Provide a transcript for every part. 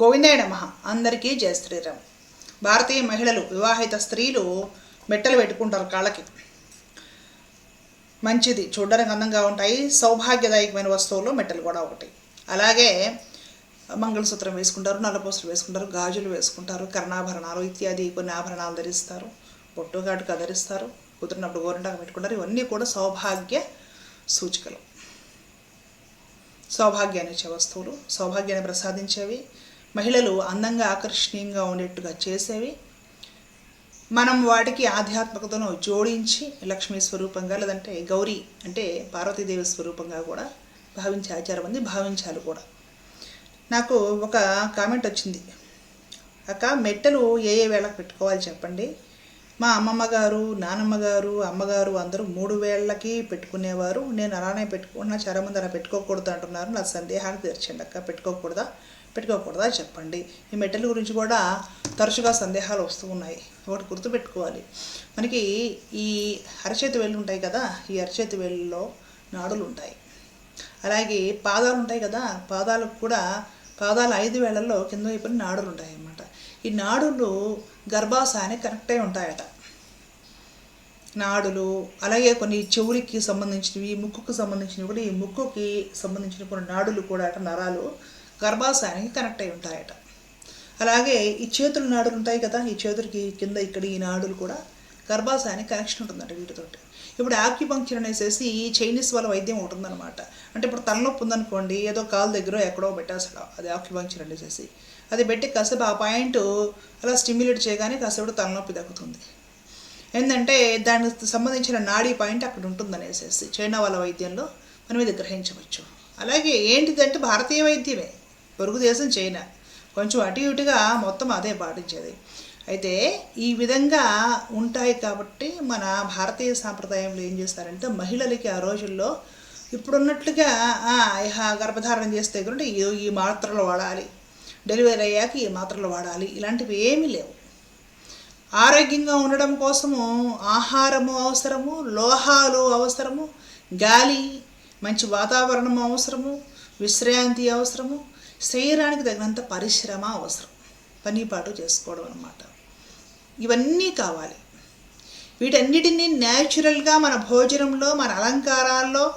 గోవిందాయ నమ. అందరికీ జయ శ్రీరామ్. భారతీయ మహిళలు వివాహిత స్త్రీలు మెట్టలు పెట్టుకుంటారు కాళ్ళకి. మంచిది చూడడానికి అందంగా ఉంటాయి సౌభాగ్యదాయకమైన వస్తువులు మెట్టలు కూడా ఒకటి. అలాగే మంగళసూత్రం వేసుకుంటారు నల్లపూసలు వేసుకుంటారు గాజులు వేసుకుంటారు కర్ణాభరణాలు ఇత్యాది కొన్ని ఆభరణాలు ధరిస్తారు బొట్టు కాటుక ధరిస్తారు కుదిరినప్పుడు గోరింటాకు పెట్టుకుంటారు ఇవన్నీ కూడా సౌభాగ్య సూచికలు. సౌభాగ్యాన్ని ఇచ్చే వస్తువులు సౌభాగ్యాన్ని ప్రసాదించేవి మహిళలు అందంగా ఆకర్షణీయంగా ఉండేట్టుగా చేసేవి. మనం వాటికి ఆధ్యాత్మికతను జోడించి లక్ష్మీ స్వరూపంగా లేదంటే గౌరీ అంటే పార్వతీదేవి స్వరూపంగా కూడా భావించే ఆచారం ఉంది భావించాలి కూడా. నాకు ఒక కామెంట్ వచ్చింది. అక్క మెట్టెలు ఏ ఏ వేళకు పెట్టుకోవాలి చెప్పండి? మా అమ్మమ్మ గారు నానమ్మ గారు అమ్మగారు అందరూ మూడు వేళ్ళకి పెట్టుకునేవారు. నేను అలానే పెట్టుకున్నా చాలా మంది అలా పెట్టుకోకూడదు అంటున్నారు. నా సందేహాన్ని తీర్చండి అక్క పెట్టుకోకూడదా? పెట్టుకోకూడదా చెప్పండి. ఈ మెటల్ గురించి కూడా తరచుగా సందేహాలు వస్తూ ఉన్నాయి. ఒకటి గుర్తుపెట్టుకోవాలి. మనకి ఈ అరచేతి వేళ్ళు ఉంటాయి కదా ఈ అరచేతి వేళ్ళలో నాడులు ఉంటాయి. అలాగే పాదాలు ఉంటాయి కదా పాదాలకు కూడా పాదాల ఐదు వేళల్లో కింద వైపున నాడులు ఉంటాయి అన్నమాట ఈ నాడులు గర్భాశయానికి కనెక్ట్ అయి ఉంటాయట. నాడులు అలాగే కొన్ని చెవులకి సంబంధించినవి ముక్కుకు సంబంధించినవి కూడా ఈ ముక్కుకి సంబంధించిన కొన్ని నాడులు కూడా అట నరాలు గర్భాశయానికి కనెక్ట్ అయి ఉంటాయట. అలాగే ఈ చేతుల నాడులు ఉంటాయి కదా ఈ చేతులకి కింద ఇక్కడ ఈ నాడులు కూడా గర్భాశయానికి కనెక్షన్ ఉంటుందంట వీటితోటి. ఇప్పుడు ఆక్యుపంక్చర్ అనేసి ఈ చైనీస్ వాళ్ళ వైద్యం ఉంటుందన్నమాట అంటే ఇప్పుడు తలనొప్పి ఉందనుకోండి ఏదో కాలు దగ్గర ఎక్కడో పెట్టేస్తాడు అది ఆక్యుపంక్చర్ అనేసి అది పెట్టి కాసేపు ఆ పాయింట్ అలా స్టిమ్యులేట్ చేయగానే కాసేపు తలనొప్పి తగ్గుతుంది ఏంటంటే దానికి సంబంధించిన నాడీ పాయింట్ అక్కడ ఉంటుందనేసేసి చైనా వాళ్ళ వైద్యంలో మనం ఇది గ్రహించవచ్చు. అలాగే ఏంటిదంటే భారతీయ వైద్యమే పొరుగు దేశం చైనా. కొంచెం అటు ఇటుగా మొత్తం అదే పాటించేది. అయితే ఈ విధంగా ఉంటాయి కాబట్టి మన భారతీయ సాంప్రదాయంలో ఏం చేస్తారంటే మహిళలకి ఆ రోజుల్లో ఇప్పుడున్నట్లుగా గర్భధారణ చేస్తే కూడా ఈ ఈ మాత్రలు వాడాలి. డెలివరీ అయ్యాక ఈ మాత్రలు వాడాలి. ఇలాంటివి ఏమీ లేవు. ఆరోగ్యంగా ఉండడం కోసము ఆహారము అవసరము లోహాలు అవసరము గాలి మంచి వాతావరణం అవసరము విశ్రాంతి అవసరము శరీరానికి తగినంత పరిశ్రమ అవసరం. పనిపాటు చేసుకోవడం అన్నమాట. ఇవన్నీ కావాలి. వీటన్నిటినీ న్యాచురల్గా మన భోజనంలో మన అలంకారాల్లో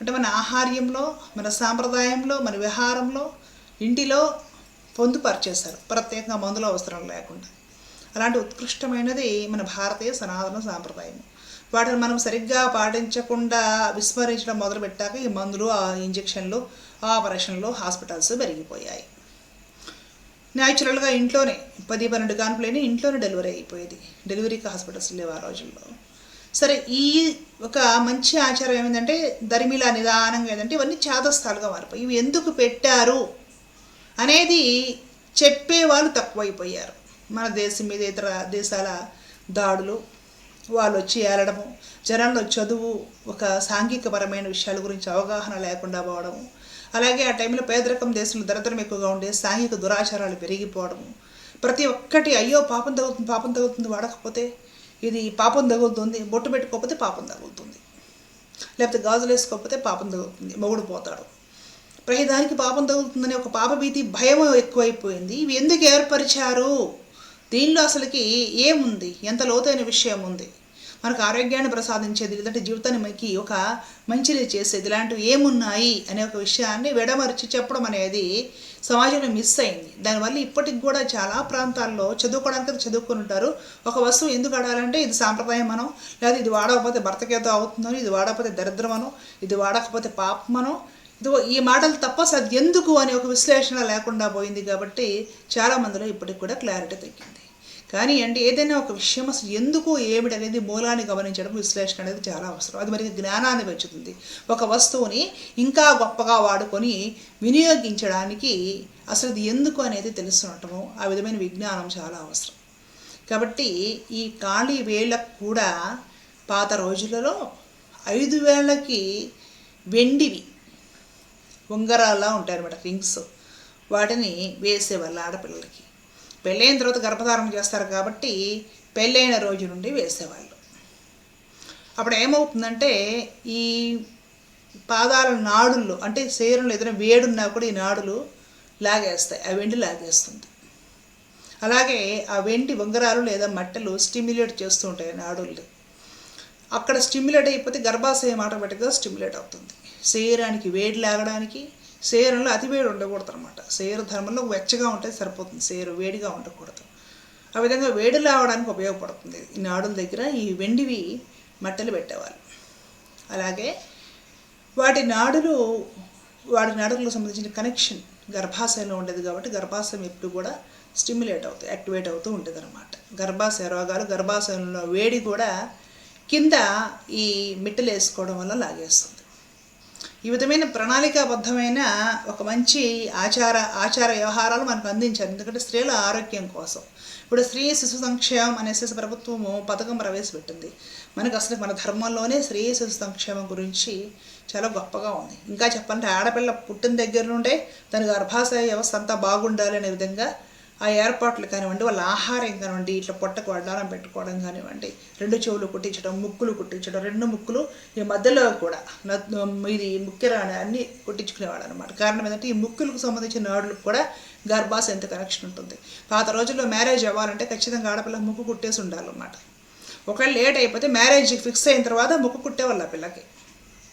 అంటే మన ఆహార్యంలో మన సాంప్రదాయంలో మన విహారంలో ఇంటిలో పొందుపరిచేశారు ప్రత్యేకంగా మందులు అవసరం లేకుండా. అలాంటి ఉత్కృష్టమైనది మన భారతీయ సనాతన సాంప్రదాయం. వాటిని మనం సరిగ్గా పాటించకుండా విస్మరించడం మొదలుపెట్టాక ఈ మందులు ఆ ఇంజెక్షన్లు ఆ ఆపరేషన్లు హాస్పిటల్స్ పెరిగిపోయాయి. న్యాచురల్గా ఇంట్లోనే పది పన్నెండు కాన్పులైన ఇంట్లోనే డెలివరీ అయిపోయేది. డెలివరీకి హాస్పిటల్స్ లేవు ఆ రోజుల్లో. సరే ఈ ఒక మంచి ఆచారం ఏమైందంటే దరిమిలా నిదానంగా ఏంటంటే ఇవన్నీ చేతస్థాలుగా మారిపోయి ఇవి ఎందుకు పెట్టారు అనేది చెప్పేవాళ్ళు తక్కువైపోయారు. మన దేశం మీద ఇతర దేశాల దాడులు వాళ్ళు వచ్చి ఏలడము జనంలో చదువు ఒక సాంఘికపరమైన విషయాల గురించి అవగాహన లేకుండా పోవడము అలాగే ఆ టైంలో పేదరికం దేశంలో దరిద్రం ఎక్కువగా ఉండే సాంఘిక దురాచారాలు పెరిగిపోవడము. ప్రతి ఒక్కటి అయ్యో పాపం తగులుతుంది పాపం తగులుతుంది వాడకపోతే ఇది పాపం తగులుతుంది బొట్టు పెట్టుకోకపోతే పాపం తగులుతుంది. లేకపోతే గాజులు వేసుకోకపోతే పాపం తగులుతుంది మొగుడు పోతాడు. ప్రతిదానికి పాపం తగులుతుందని ఒక పాప భీతి భయం ఎక్కువైపోయింది. ఇవి ఎందుకు ఏర్పరిచారు? దీనిలో అసలుకి ఏముంది? ఎంత లోతైన విషయం ఉంది మనకు ఆరోగ్యాన్ని ప్రసాదించేది లేదంటే జీవితాన్ని మనకి ఒక మంచిది చేసేది ఇలాంటివి ఏమున్నాయి అనే ఒక విషయాన్ని విడమరిచి చెప్పడం అనేది సమాజంలో మిస్ అయింది. దానివల్ల ఇప్పటికి కూడా చాలా ప్రాంతాల్లో చదువుకోవడానికి చదువుకొని ఉంటారు. ఒక వస్తువు ఎందుకు ఆడాలంటే ఇది సాంప్రదాయం మనం లేదా ఇది వాడకపోతే భర్తకేతో అవుతుందనో ఇది వాడకపోతే దరిద్రమనో ఇది వాడకపోతే పాపమనో ఈ మాటలు తప్ప అది ఎందుకు అనే ఒక విశ్లేషణ లేకుండా పోయింది కాబట్టి చాలా మందిలో ఇప్పటికి కూడా క్లారిటీ తగ్గింది కానీ అండి ఏదైనా ఒక విషయం అసలు ఎందుకు ఏమిటి అనేది మూలాన్ని గమనించడం విశ్లేషణ అనేది చాలా అవసరం. అది మనకి జ్ఞానాన్ని పెంచుతుంది. ఒక వస్తువుని ఇంకా గొప్పగా వాడుకొని వినియోగించడానికి అసలు ఇది ఎందుకు అనేది తెలుసుకుంటాము ఆ విధమైన విజ్ఞానం చాలా అవసరం. కాబట్టి ఈ ఖాళీ వేళ్ళకు కూడా పాత రోజులలో ఐదు వేళ్ళకి వెండివి ఉంగరాలా ఉంటాయి అనమాట రింగ్స్. వాటిని వేసేవాళ్ళు ఆడపిల్లలకి. పెళ్ళైన తర్వాత గర్భధారణ చేస్తారు కాబట్టి పెళ్ళైన రోజు నుండి వేసేవాళ్ళు. అప్పుడు ఏమవుతుందంటే ఈ పాదాల నాడుల్లో అంటే శరీరంలో ఏదైనా వేడున్నా కూడా ఈ నాడులు లాగేస్తాయి ఆ వెండి లాగేస్తుంది. అలాగే ఆ వెండి ఉంగరాలు లేదా మట్టెలు స్టిమ్యులేట్ చేస్తూ ఉంటాయి నాడుల్ని. అక్కడ స్టిమ్యులేట్ అయిపోతే గర్భాశయం ఆటోమేటిక్గా స్టిమ్యులేట్ అవుతుంది. శరీరానికి వేడి లాగడానికి శరీరంలో అతి వేడి ఉండకూడదు అనమాట శరీర ధర్మంలో వెచ్చగా ఉంటే సరిపోతుంది. శరీరం వేడిగా ఉండకూడదు. ఆ విధంగా వేడి లావడానికి ఉపయోగపడుతుంది. ఈ నాడుల దగ్గర ఈ వెండివి మట్టలు పెట్టేవాళ్ళు. అలాగే వాటి నాడులు వాటి నాడులకు సంబంధించిన కనెక్షన్ గర్భాశయంలో ఉండేది కాబట్టి గర్భాశయం ఎప్పుడు కూడా స్టిమ్యులేట్ అవుతుంది యాక్టివేట్ అవుతూ ఉంటుంది అనమాట గర్భాశయ రోగాలు గర్భాశయంలో వేడి కూడా కింద ఈ మిట్టలు వేసుకోవడం వల్ల లాగేస్తుంది. ఈ విధమైన ప్రణాళికాబద్ధమైన ఒక మంచి ఆచార ఆచార వ్యవహారాలు మనకు అందించారు. ఎందుకంటే స్త్రీల ఆరోగ్యం కోసం. ఇప్పుడు స్త్రీ శిశు సంక్షేమం అనేసి ప్రభుత్వము పథకం ప్రవేశపెట్టింది. మనకు అసలు మన ధర్మంలోనే స్త్రీ శిశు సంక్షేమం గురించి చాలా గొప్పగా ఉంది. ఇంకా చెప్పాలంటే ఆడపిల్ల పుట్టిన దగ్గర నుండే దాని గర్భాశయ వ్యవస్థ అంతా బాగుండాలి అనే విధంగా ఆ ఏర్పాట్లు కానివ్వండి వాళ్ళ ఆహారం కానివ్వండి ఇట్లా పొట్టకు వడ్డారం పెట్టుకోవడం కానివ్వండి రెండు చెవులు కుట్టించడం ముక్కులు కుట్టించడం రెండు ముక్కులు ఈ మధ్యలో కూడా ఇది ముక్కెర అన్ని కుట్టించుకునేవాడు అనమాట కారణం ఏంటంటే ఈ ముక్కులకు సంబంధించిన నాడులకు కూడా గర్భాశయంతో కనెక్షన్ ఉంటుంది. పాత రోజుల్లో మ్యారేజ్ అవ్వాలంటే ఖచ్చితంగా ఆడపిల్ల ముక్కు కుట్టేసి ఉండాలన్నమాట. ఒకవేళ లేట్ అయిపోతే మ్యారేజ్ ఫిక్స్ అయిన తర్వాత ముక్కు కుట్టేవాళ్ళు ఆ పిల్లకి.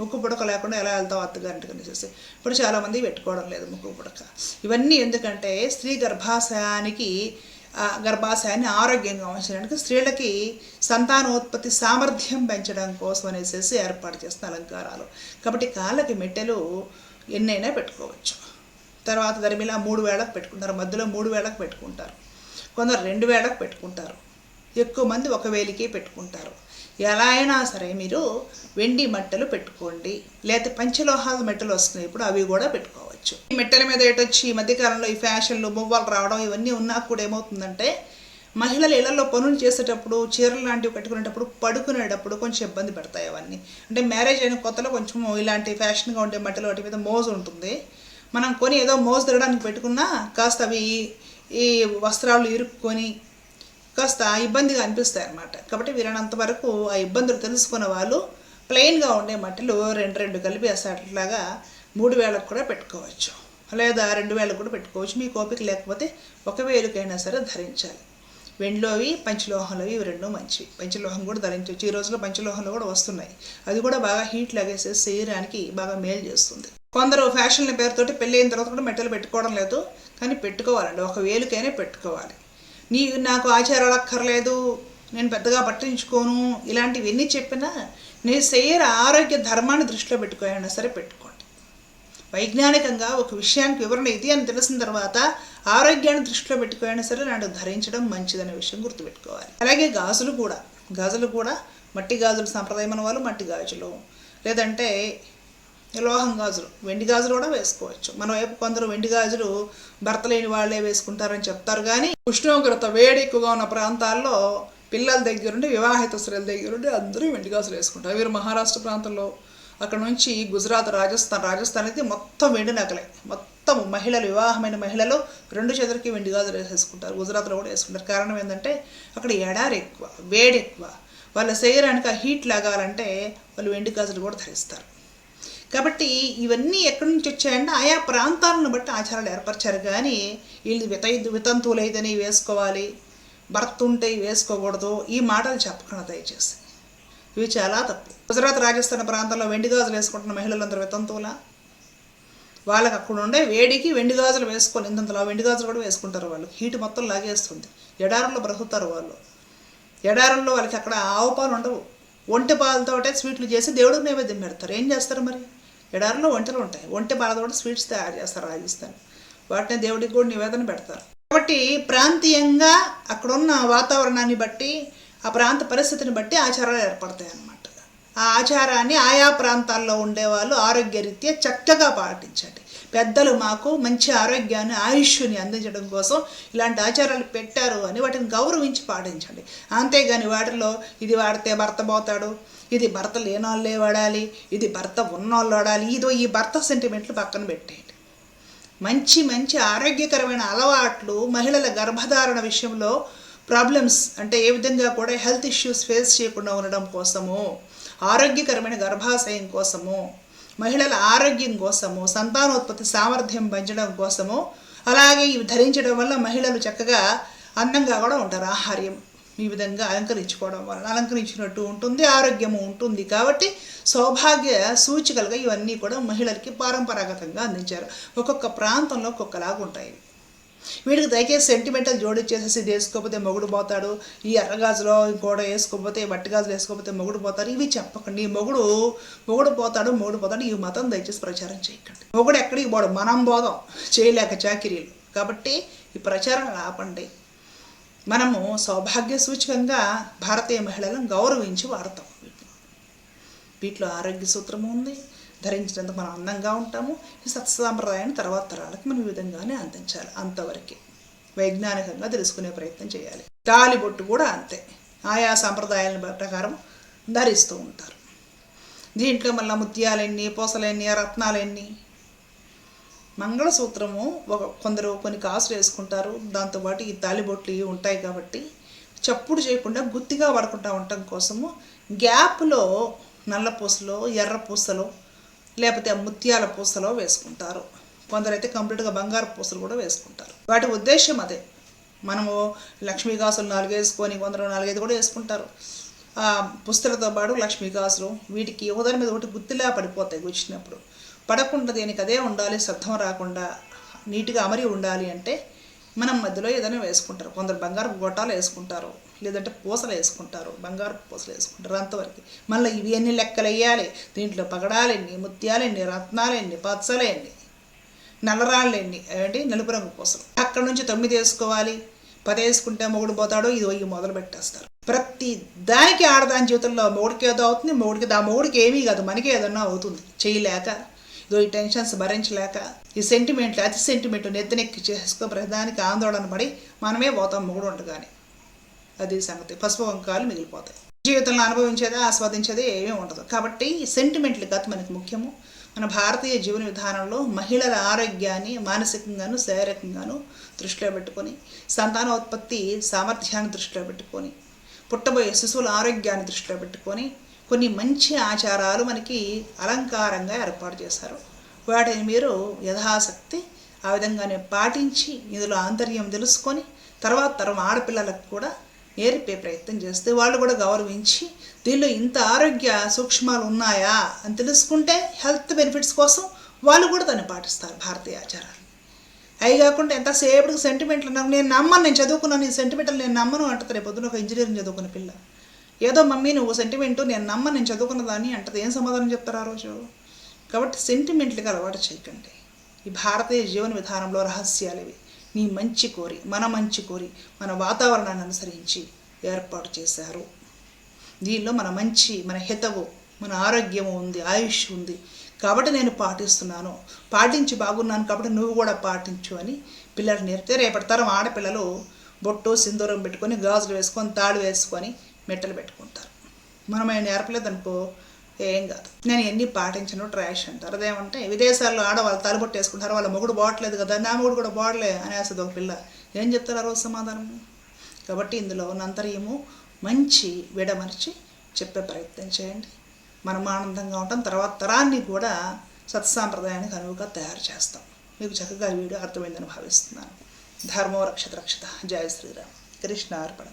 ముక్కు పుడక లేకుండా ఎలా వెళ్తావు అత్తగారింటికి అనేసి ఇప్పుడు చాలామంది పెట్టుకోవడం లేదు ముక్కు పుడక. ఇవన్నీ ఎందుకంటే స్త్రీ గర్భాశయానికి గర్భాశయాన్ని ఆరోగ్యంగా ఉంచడానికి స్త్రీలకి సంతానోత్పత్తి సామర్థ్యం పెంచడం కోసం అనేసి ఏర్పాటు చేసిన అలంకారాలు. కాబట్టి కాళ్ళకి మెట్టెలు ఎన్నైనా పెట్టుకోవచ్చు. తర్వాత దరిమిలా మూడు వేళకు పెట్టుకుంటారు. మధ్యలో మూడు వేళకు పెట్టుకుంటారు. కొందరు రెండు వేళకు పెట్టుకుంటారు. ఎక్కువ మంది ఒక వేలికే పెట్టుకుంటారు. ఎలా అయినా సరే మీరు వెండి మట్టలు పెట్టుకోండి. లేకపోతే పంచలోహాల మెట్టలు వస్తున్నాయి. ఇప్పుడు అవి కూడా పెట్టుకోవచ్చు. ఈ మెట్టల మీద ఏటొచ్చి ఈ మధ్యకాలంలో ఈ ఫ్యాషన్లు మువ్వలు రావడం ఇవన్నీ ఉన్నా కూడా ఏమవుతుందంటే మహిళలు ఇళ్ళలో పనులు చేసేటప్పుడు చీరలు లాంటివి కట్టుకునేటప్పుడు పడుకునేటప్పుడు కొంచెం ఇబ్బంది పెడతాయి అవన్నీ. అంటే మ్యారేజ్ అయిన కొత్తలో కొంచెం ఇలాంటి ఫ్యాషన్గా ఉండే మట్టలు వాటి మీద మోజు ఉంటుంది. మనం కొని ఏదో మోజు తిరగడానికి పెట్టుకున్నా కాస్త అవి ఈ వస్త్రాలు ఇరుక్కొని కాస్త ఇబ్బందిగా అనిపిస్తాయి అన్నమాట. కాబట్టి వీరైనంత వరకు ఆ ఇబ్బందులు తెలుసుకున్న వాళ్ళు ప్లెయిన్గా ఉండే మట్టిలో రెండు రెండు కలిపి అట్లాగా మూడు వేలకు కూడా పెట్టుకోవచ్చు. లేదా రెండు వేలకు కూడా పెట్టుకోవచ్చు. మీ ఓపిక లేకపోతే ఒక వేలుకైనా సరే ధరించాలి. వెండిలోవి పంచలోహంలోవి ఇవి రెండు మంచివి. పంచలోహం కూడా ధరించవచ్చు. ఈ రోజుల్లో పంచలోహంలో కూడా వస్తున్నాయి. అది కూడా బాగా హీట్ లాగేసేసి శరీరానికి బాగా మేలు చేస్తుంది. కొందరు ఫ్యాషన్ల పేరుతోటి పెళ్ళి అయిన తర్వాత కూడా మెట్టలు పెట్టుకోవడం లేదు. కానీ పెట్టుకోవాలండి. ఒక వేలుకైనా పెట్టుకోవాలి. నీ నాకు ఆచారాలు అక్కర్లేదు నేను పెద్దగా పట్టించుకోను ఇలాంటివి ఎన్ని చెప్పినా నీ శరీర ఆరోగ్య ధర్మాన్ని దృష్టిలో పెట్టుకోవాలన్నా సరే పెట్టుకోండి. వైజ్ఞానికంగా ఒక విషయానికి వివరణ ఇది అని తెలిసిన తర్వాత ఆరోగ్యాన్ని దృష్టిలో పెట్టుకోవాలన్నా సరే నన్ను ధరించడం మంచిదనే విషయం గుర్తుపెట్టుకోవాలి. అలాగే గాజులు కూడా గాజులు కూడా మట్టి గాజులు సాంప్రదాయమైన వాళ్ళు మట్టి గాజులు. లేదంటే లోహం గాజులు. వెండి గాజులు కూడా వేసుకోవచ్చు. మనవైపు కొందరు వెండి గాజులు భర్త లేని వాళ్ళే వేసుకుంటారని చెప్తారు కానీ ఉష్ణోగ్రత వేడి ఎక్కువగా ఉన్న ప్రాంతాల్లో పిల్లల దగ్గరుండి వివాహిత స్త్రీల దగ్గరుండి అందరూ వెండి గాజులు వేసుకుంటారు. వీరు మహారాష్ట్ర ప్రాంతంలో అక్కడ నుంచి గుజరాత్ రాజస్థాన్ రాజస్థాన్ అయితే మొత్తం వెండి నగలే. మొత్తం మహిళలు వివాహమైన మహిళలు రెండు చేతులకి వెండి గాజులు వేసేసుకుంటారు. గుజరాత్లో కూడా వేసుకుంటారు. కారణం ఏంటంటే అక్కడ ఎడారి ఎక్కువ వేడి ఎక్కువ. వాళ్ళ శరీరానికి ఆ హీట్ లాగాలంటే వాళ్ళు వెండి గాజులు కూడా ధరిస్తారు. కాబట్టి ఇవన్నీ ఎక్కడి నుంచి వచ్చాయంటే ఆయా ప్రాంతాలను బట్టి ఆచారాలు ఏర్పరిచారు. కానీ వీళ్ళు విత వితంతువులైతేనే ఇవి వేసుకోవాలి భర్త ఉంటే వేసుకోకూడదు ఈ మాటలు చెప్పకుండా దయచేసి. ఇవి చాలా తప్పు. గుజరాత్ రాజస్థాన్ ప్రాంతంలో వెండి గాజులు వేసుకుంటున్న మహిళలందరూ వితంతువుల? వాళ్ళకి అక్కడ ఉండే వేడికి వెండి గాజులు వేసుకొని ఇంతంతలా వెండి గాజులు కూడా వేసుకుంటారు వాళ్ళు. హీట్ మొత్తం లాగేస్తుంది. ఎడారంలో బ్రతుకుతారు వాళ్ళు. ఎడారంలో వాళ్ళకి అక్కడ ఆవు పాలు ఉండవు. ఒంటి పాలతోటే స్వీట్లు చేసి దేవుడికి నైవేద్యం పెడతారు. ఏం చేస్తారు మరి? ఎడారిలో ఒంటెలు ఉంటాయి. ఒంటె పాలతో స్వీట్స్ తయారు చేస్తారు రాజస్థాన్. వాటిని దేవుడికి కూడా నివేదన పెడతారు. కాబట్టి ప్రాంతీయంగా అక్కడున్న వాతావరణాన్ని బట్టి ఆ ప్రాంత పరిస్థితిని బట్టి ఆచారాలు ఏర్పడతాయి అన్నమాట. ఆ ఆచారాన్ని ఆయా ప్రాంతాల్లో ఉండేవాళ్ళు ఆరోగ్యరీత్యా చక్కగా పాటించండి పెద్దలు మాకు మంచి ఆరోగ్యాన్ని ఆయుష్ని అందించడం కోసం ఇలాంటి ఆచారాలు పెట్టారు అని వాటిని గౌరవించి పాటించండి. అంతేగాని వాటిలో ఇది వాడితే భర్త పోతాడు ఇది భర్త లేనోళ్ళే వాడాలి ఇది భర్త ఉన్నోళ్ళు వాడాలి ఇదో ఈ భర్త సెంటిమెంట్లు పక్కన పెట్టేయండి. మంచి మంచి ఆరోగ్యకరమైన అలవాట్లు మహిళల గర్భధారణ విషయంలో ప్రాబ్లమ్స్ అంటే ఏ విధంగా కూడా హెల్త్ ఇష్యూస్ ఫేస్ చేయకుండా ఉండడం కోసము ఆరోగ్యకరమైన గర్భాశయం కోసము మహిళల ఆరోగ్యం కోసము సంతానోత్పత్తి సామర్థ్యం పెంచడం కోసము అలాగే ఇవి ధరించడం వల్ల మహిళలు చక్కగా అందంగా కూడా ఉంటారు. ఆహార్యం ఈ విధంగా అలంకరించుకోవడం వలన అలంకరించినట్టు ఉంటుంది ఆరోగ్యము ఉంటుంది. కాబట్టి సౌభాగ్య సూచికలుగా ఇవన్నీ కూడా మహిళలకి పారంపరాగతంగా అందించారు. ఒక్కొక్క ప్రాంతంలో ఒక్కొక్కలాగా ఉంటాయి. వీడికి దయచేసి సెంటిమెంటల్ జోడిచ్చేసేసి ఇది వేసుకోకపోతే మొగుడు పోతాడు ఈ ఎర్రగాజులో ఇంకోట వేసుకోకపోతే మట్టి గాజులు వేసుకోకపోతే మొగుడు పోతాడు ఇవి చెప్పకండి. మొగుడు మొగుడు పోతాడు మొగుడు పోతాడు. ఈ మతం దయచేసి ప్రచారం చేయకండి. మొగుడు ఎక్కడికి పోడు? మనం పోదాం. చేయలేక చాకిరీలు. కాబట్టి ఈ ప్రచారం ఆపండి. మనము సౌభాగ్య సూచకంగా భారతీయ మహిళలను గౌరవించి వాడతాం. వీటిలో ఆరోగ్య సూత్రము ఉంది. ధరించినందుకు మనం అందంగా ఉంటాము. ఈ సత్సాంప్రదాయాన్ని తర్వాత తరాలకు మనం ఈ విధంగానే అందించాలి అంతవరకే. వైజ్ఞానికంగా తెలుసుకునే ప్రయత్నం చేయాలి. తాలిబొట్టు కూడా అంతే. ఆయా సాంప్రదాయాల ప్రకారం ధరిస్తూ ఉంటారు. దీంట్లో మళ్ళీ ముత్యాలెన్ని పూసలెన్ని రత్నాలెన్ని? మంగళసూత్రము ఒక కొందరు కొన్ని కాసులు వేసుకుంటారు. దాంతోపాటు ఈ తాలిబొట్లు ఇవి ఉంటాయి కాబట్టి చప్పుడు చేయకుండా గుత్తిగా పడుకుంటా ఉండటం కోసము గ్యాప్లో నల్ల పూసలో ఎర్ర పూసలో లేకపోతే ముత్యాల పూసలో వేసుకుంటారు. కొందరైతే కంప్లీట్గా బంగారు పూసలు కూడా వేసుకుంటారు. వాటి ఉద్దేశం అదే. మనము లక్ష్మీకాసులు నాలుగేసుకొని నాలుగు వేసుకొని కొందరు నాలుగైదు కూడా వేసుకుంటారు. ఆ పుస్తలతో పాటు లక్ష్మీకాసులు వీటికి ఉదయం మీద ఒకటి గుత్తిలా పడిపోతాయి గుచ్చినప్పుడు. పడకుండా దేనికి అదే ఉండాలి శబ్దం రాకుండా నీట్గా అమరి ఉండాలి అంటే మనం మధ్యలో ఏదైనా వేసుకుంటారు. కొందరు బంగారు గొట్టాలు వేసుకుంటారు. లేదంటే పూసలు వేసుకుంటారు బంగారు పూసలు వేసుకుంటారు అంతవరకు. మళ్ళీ ఇవి ఎన్ని లెక్కలు వేయాలి. దీంట్లో పగడాలెన్ని ముత్యాలెన్ని రత్నాలెన్ని పచ్చలెన్ని నల్లరాళ్ళెన్ని ఏంటి నలుపు రంగు పూసలు. అక్కడ నుంచి తొమ్మిది వేసుకోవాలి. పది వేసుకుంటే మొగుడు పోతాడో ఇది వెయ్యి మొదలు పెట్టేస్తారు. ప్రతి దానికి ఆడదాని జీవితంలో మొగుడికి ఏదో అవుతుంది మొగుడికి దా మొగుడికి ఏమీ కాదు మనకి ఏదన్నా అవుతుంది. చేయలేక ఇదో ఈ టెన్షన్స్ భరించలేక ఈ సెంటిమెంట్లు అతి సెంటిమెంట్ నెత్తనెక్కి చేసుకో ప్రధానికి ఆందోళన పడి మనమే పోతాం మొగుడు ఉండగానే అది సంగతి. పసుపు వంకాలు మిగిలిపోతాయి. జీవితంలో అనుభవించేది ఆస్వాదించేది ఏమీ ఉండదు. కాబట్టి సెంటిమెంట్లు కాదు మనకి ముఖ్యము. మన భారతీయ జీవన విధానంలో మహిళల ఆరోగ్యాన్ని మానసికంగాను శారీరకంగాను దృష్టిలో పెట్టుకొని సంతానోత్పత్తి సామర్థ్యాన్ని దృష్టిలో పెట్టుకొని పుట్టబోయే శిశువుల ఆరోగ్యాన్ని దృష్టిలో పెట్టుకొని కొన్ని మంచి ఆచారాలు మనకి అలంకారంగా ఏర్పాటు చేశారు. వాటిని మీరు యథాశక్తి ఆ విధంగానే పాటించి ఇందులో ఆంతర్యం తెలుసుకొని తర్వాత తరం ఆడపిల్లలకు కూడా నేర్పే ప్రయత్నం చేస్తే వాళ్ళు కూడా గౌరవించి దీనిలో ఇంత ఆరోగ్య సూక్ష్మాలు ఉన్నాయా? అని తెలుసుకుంటే హెల్త్ బెనిఫిట్స్ కోసం వాళ్ళు కూడా దాన్ని పాటిస్తారు భారతీయ ఆచారాలు. అవి కాకుండా ఎంతసేపటికి సెంటిమెంట్లు నాకు నేను నమ్మను నేను చదువుకున్నాను ఈ సెంటిమెంట్లు నేను నమ్మను అంటది రేపు పొద్దున ఒక ఇంజనీరింగ్ చదువుకున్న పిల్ల. ఏదో మమ్మీ నువ్వు సెంటిమెంట్ నేను నమ్మను నేను చదువుకున్నదాన్ని అంటది. ఏం సమాధానం చెప్తారు ఆ రోజు? కాబట్టి సెంటిమెంట్లుగా అలవాటు చేయకండి ఈ భారతీయ జీవన విధానంలో రహస్యాలు ఇవి. నీ మంచి కోరి మన మంచి కోరి మన వాతావరణాన్ని అనుసరించి ఏర్పాటు చేశారు. దీనిలో మన మంచి మన హితవు మన ఆరోగ్యము ఉంది ఆయుష్ ఉంది. కాబట్టి నేను పాటిస్తున్నాను. పాటించి బాగున్నాను కాబట్టి నువ్వు కూడా పాటించు అని పిల్లలు నేర్పితే రేపటి తరం ఆడపిల్లలు బొట్టు సింధూరం పెట్టుకొని గాజులు వేసుకొని తాడు వేసుకొని మెట్టలు పెట్టుకుంటారు. మనం ఆయన నేర్పలేదనుకో ఏం కాదు. నేను ఎన్ని పాటించను? ట్రాష్ అంటారు. అదేమంటే విదేశాల్లో ఆడవాళ్ళు తలబొట్టు వేసుకుంటారు వాళ్ళ మొగుడు బాగట్లేదు కదా నా మొగుడు కూడా బాడలే అనేస్తుంది ఒక పిల్ల. ఏం చెప్తారు ఆ రోజు సమాధానం? కాబట్టి ఇందులో ఉన్న అంతర్యము మంచి విడమర్చి చెప్పే ప్రయత్నం చేయండి. మనం ఆనందంగా ఉంటాం. తర్వాత తరాన్ని కూడా సత్సాంప్రదాయానికి అనువుగా తయారు చేస్తాం. మీకు చక్కగా వీడియో అర్థమైందని భావిస్తున్నాను. ధర్మో రక్షత రక్షత. జయ శ్రీరామ్. కృష్ణ అర్పణ